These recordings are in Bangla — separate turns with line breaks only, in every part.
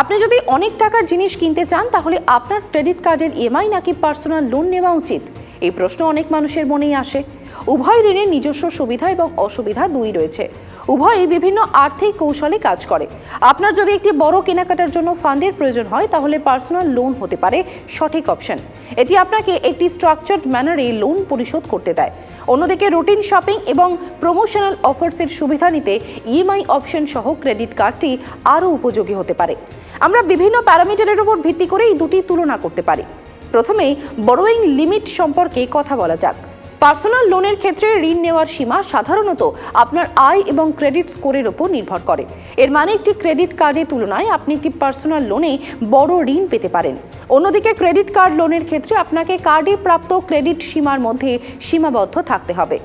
আপনি যদি অনেক টাকার জিনিস কিনতে চান, তাহলে আপনার ক্রেডিট কার্ডের ইএমআই নাকি পার্সোনাল লোন নেওয়া উচিত? এই প্রশ্ন অনেক মানুষের মনেই আসে। উভয় ঋণের নিজস্ব সুবিধা এবং অসুবিধা দুই রয়েছে। উভয়ই বিভিন্ন আর্থিক কৌশলে কাজ করে। আপনার যদি একটি বড় কেনাকাটার জন্য ফান্ডের প্রয়োজন হয়, তাহলে পার্সোনাল লোন হতে পারে সঠিক অপশন। এটি আপনাকে একটি স্ট্রাকচার্ড ম্যানারে লোন পরিশোধ করতে দেয়। অন্যদিকে রুটিন শপিং এবং প্রমোশনাল অফার্সের সুবিধা নিতে ইএমআই অপশন সহ ক্রেডিট কার্ডটি আরও উপযোগী হতে পারে। আমরা বিভিন্ন প্যারামিটারের উপর ভিত্তি করে এই দুটি তুলনা করতে পারি। প্রথমেই বড়োয়িং লিমিট সম্পর্কে কথা বলা যাক। পার্সোনাল লোনের ক্ষেত্রে ঋণ নেওয়ার সীমা সাধারণত আপনার আয় এবং ক্রেডিট স্কোরের উপর নির্ভর করে। এর মানে একটি ক্রেডিট কার্ডের তুলনায় আপনি একটি পার্সোনাল লোনে বড় ঋণ পেতে পারেন। অন্যদিকে ক্রেডিট কার্ড লোনের ক্ষেত্রে আপনাকে কার্ডে প্রাপ্ত ক্রেডিট সীমার মধ্যে সীমাবদ্ধ থাকতে হবে।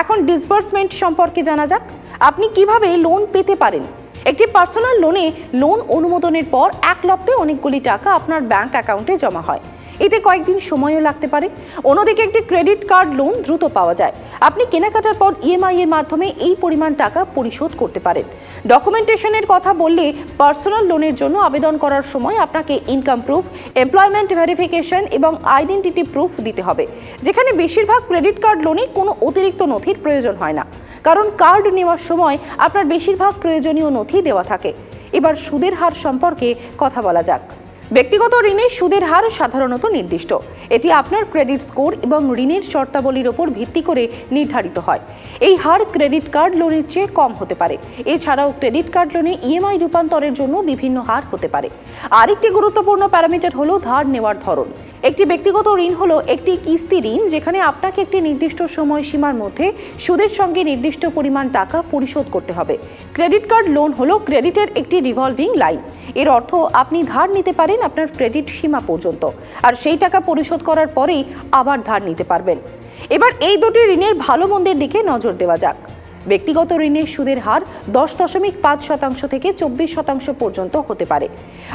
এখন ডিসবার্সমেন্ট সম্পর্কে জানা যাক। আপনি কীভাবে লোন পেতে পারেন? একটি পার্সোনাল লোনে লোন অনুমোদনের পর এক লপ্তে অনেকগুলি টাকা আপনার ব্যাংক অ্যাকাউন্টে জমা হয়। এতে কয়েকদিন সময়ও লাগতে পারে। অন্যদিকে একটি ক্রেডিট কার্ড লোন দ্রুত পাওয়া যায়। আপনি কেনাকাটার পর ইএমআই এর মাধ্যমে এই পরিমাণ টাকা পরিশোধ করতে পারেন। ডকুমেন্টেশনের কথা বললে পার্সোনাল লোনের জন্য আবেদন করার সময় আপনাকে ইনকাম প্রুফ, এমপ্লয়মেন্ট ভেরিফিকেশন এবং আইডেন্টিটি প্রুফ দিতে হবে। যেখানে বেশিরভাগ ক্রেডিট কার্ড লোনে কোনো অতিরিক্ত নথির প্রয়োজন হয় না। কারণ কার্ড নেওয়ার সময় আপনার বেশিরভাগ প্রয়োজনীয় নথি দেওয়া থাকে। এবার সুদের হার সম্পর্কে কথা বলা যাক। ব্যক্তিগত ঋণের সুদের হার সাধারণত নির্দিষ্ট। এটি আপনার ক্রেডিট স্কোর এবং ঋণের শর্তাবলীর ওপর ভিত্তি করে নির্ধারিত হয়। এই হার ক্রেডিট কার্ড লোনের চেয়ে কম হতে পারে। এছাড়াও ক্রেডিট কার্ড লোনে ইএমআই রূপান্তরের জন্য বিভিন্ন হার হতে পারে। আরেকটি গুরুত্বপূর্ণ প্যারামিটার হলো ধার নেওয়ার ধরন। একটি ব্যক্তিগত ঋণ হলো একটি কিস্তি ঋণ যেখানে আপনাকে একটি নির্দিষ্ট সময়সীমার মধ্যে সুদের সঙ্গে নির্দিষ্ট পরিমাণ টাকা পরিশোধ করতে হবে। ক্রেডিট কার্ড লোন হলো ক্রেডিটের একটি রিভলভিং লাইন। এর অর্থ আপনি ধার নিতে পারেন আপনার ক্রেডিট সীমা পর্যন্ত। আর সেই টাকা পরিশোধ করার পরেই আবার ধার নিতে পারবেন। এবার এই দুটি ঋণের ভালো মন্দের দিকে নজর দেওয়া যাক। ব্যক্তিগত ঋণের সুদের হার দশ দশমিক পাঁচ শতাংশ থেকে চব্বিশ শতাংশ পর্যন্ত হতে পারে।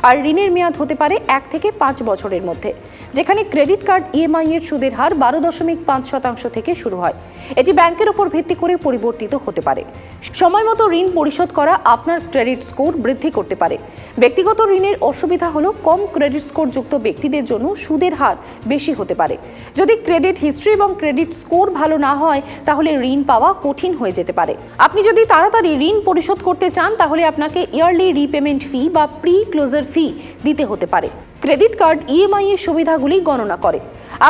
আর ঋণের মেয়াদ হতে পারে এক থেকে পাঁচ বছরের মধ্যে, যেখানে ক্রেডিট কার্ড ইএমআই এর সুদের হার বারো দশমিক পাঁচ শতাংশ থেকে শুরু হয়। এটি ব্যাংকের উপর ভিত্তি করে পরিবর্তিত হতে পারে। সময় মতো ঋণ পরিশোধ করা আপনার ক্রেডিট স্কোর বৃদ্ধি করতে পারে। ব্যক্তিগত ঋণের অসুবিধা হলো কম ক্রেডিট স্কোর যুক্ত ব্যক্তিদের জন্য সুদের হার বেশি হতে পারে। যদি ক্রেডিট হিস্ট্রি এবং ক্রেডিট স্কোর ভালো না হয়, তাহলে ঋণ পাওয়া কঠিন হয়ে যেতে পারে। আপনি যদি তাড়াতাড়ি ঋণ পরিশোধ করতে চান, তাহলে আপনাকে ইয়ারলি রিপেমেন্ট ফি বা প্রি ক্লোজার ফি দিতে হতে পারে। ক্রেডিট কার্ড ইএমআই এর সুবিধাগুলি গণনা করে।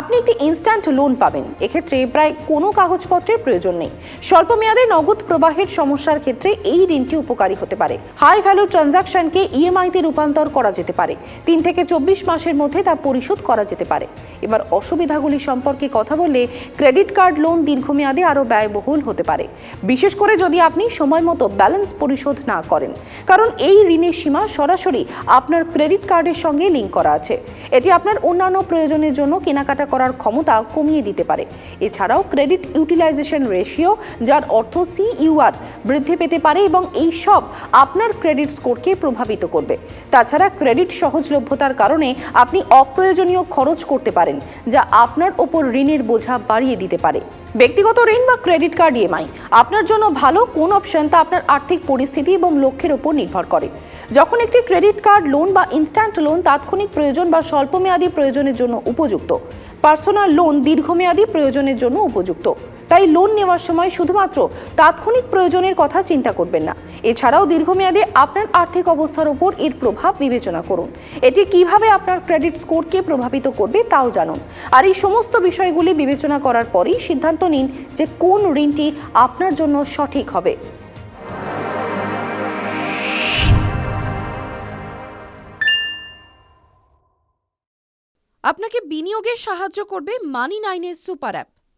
আপনি একটি ইনস্ট্যান্ট লোন পাবেন। এক্ষেত্রে প্রায় কোনো কাগজপত্রের প্রয়োজন নেই। স্বল্প মেয়াদে নগদ প্রবাহের সমস্যার ক্ষেত্রে এই ঋণটি উপকারী হতে পারে। হাই ভ্যালু ট্রানজাকশনকে ইএমআইতে রূপান্তর করা যেতে পারে। তিন থেকে চব্বিশ মাসের মধ্যে তা পরিশোধ করা যেতে পারে। এবার অসুবিধাগুলি সম্পর্কে কথা বললে ক্রেডিট কার্ড লোন দীর্ঘমেয়াদে আরও ব্যয়বহুল হতে পারে। বিশেষ করে যদি আপনি সময় মতো ব্যালেন্স পরিশোধ না করেন। কারণ এই ঋণের সীমা সরাসরি আপনার ক্রেডিট কার্ডের সঙ্গে লিঙ্ক করা আছে। এটি আপনার অন্যান্য প্রয়োজনের জন্য কেনাকাটা করার ক্ষমতা কমিয়ে দিতে পারে। এছাড়াও ক্রেডিট ইউটিলাইজেশন রেশিও, যার অর্থ সিইউআর বৃদ্ধি পেতে পারে এবং এই সব আপনার ক্রেডিট স্কোরকে প্রভাবিত করবে। তাছাড়া ক্রেডিট সহজলভ্যতার কারণে আপনি অপ্রয়োজনীয় খরচ করতে পারেন, যা আপনার ওপর ঋণের বোঝা বাড়িয়ে দিতে পারে। ব্যক্তিগত ঋণ বা ক্রেডিট কার্ড ইএমআই আপনার জন্য ভালো কোন অপশন তা আপনার আর্থিক পরিস্থিতি এবং লক্ষ্যের উপর নির্ভর করে। যখন একটি ক্রেডিট কার্ড লোন বা ইনস্ট্যান্ট লোন তাৎক্ষণিক প্রয়োজন বা স্বল্পমেয়াদী প্রয়োজনের জন্য উপযুক্ত। পার্সোনাল লোন দীর্ঘমেয়াদী প্রয়োজনের জন্য উপযুক্ত। তাই লোন নেওয়ার সময় শুধুমাত্র তাৎক্ষণিক প্রয়োজনের কথা চিন্তা করবেন না। এছাড়াও দীর্ঘমেয়াদে আপনার আর্থিক অবস্থার উপর এর প্রভাব বিবেচনা করুন। এটি কীভাবে আপনার ক্রেডিট স্কোরকে প্রভাবিত করবে তাও জানুন। আর এই সমস্ত বিষয়গুলি বিবেচনা করার পরেই সিদ্ধান্ত নিন যে কোন ঋণটি আপনার জন্য সঠিক হবে।
আপনাকে বিনিয়োগে সাহায্য করবে মানি নাইনের সুপার অ্যাপ